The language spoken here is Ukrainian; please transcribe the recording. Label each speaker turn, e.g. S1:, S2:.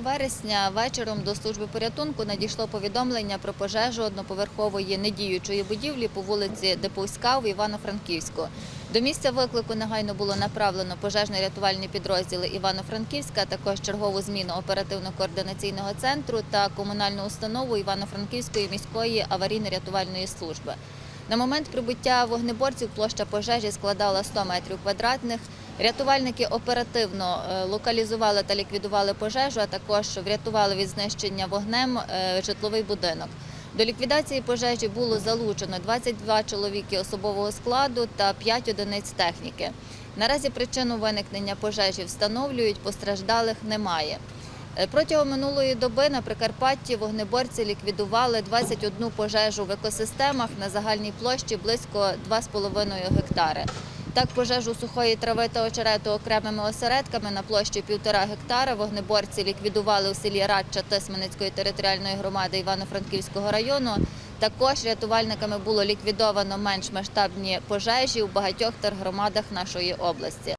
S1: вересня вечором до служби порятунку надійшло повідомлення про пожежу одноповерхової недіючої будівлі по вулиці Деповська в Івано-Франківську. До місця виклику негайно було направлено пожежно-рятувальні підрозділи Івано-Франківська, також чергову зміну оперативно-координаційного центру та комунальну установу Івано-Франківської міської аварійно-рятувальної служби. На момент прибуття вогнеборців площа пожежі складала 100 метрів квадратних. Рятувальники оперативно е, локалізували та ліквідували пожежу, а також врятували від знищення вогнем е, житловий будинок. До ліквідації пожежі було залучено 22 чоловіки особового складу та 5 одиниць техніки. Наразі причину виникнення пожежі встановлюють, постраждалих немає. Е, Протягом минулої доби на Прикарпатті вогнеборці ліквідували 21 пожежу в екосистемах на загальній площі близько 2,5 гектари. Так, пожежу сухої трави та очерету окремими осередками на площі 1,5 гектара вогнеборці ліквідували у селі Радча Тисменецької територіальної громади Івано-Франківського району. Також рятувальниками було ліквідовано менш масштабні пожежі у багатьох тергромадах нашої області.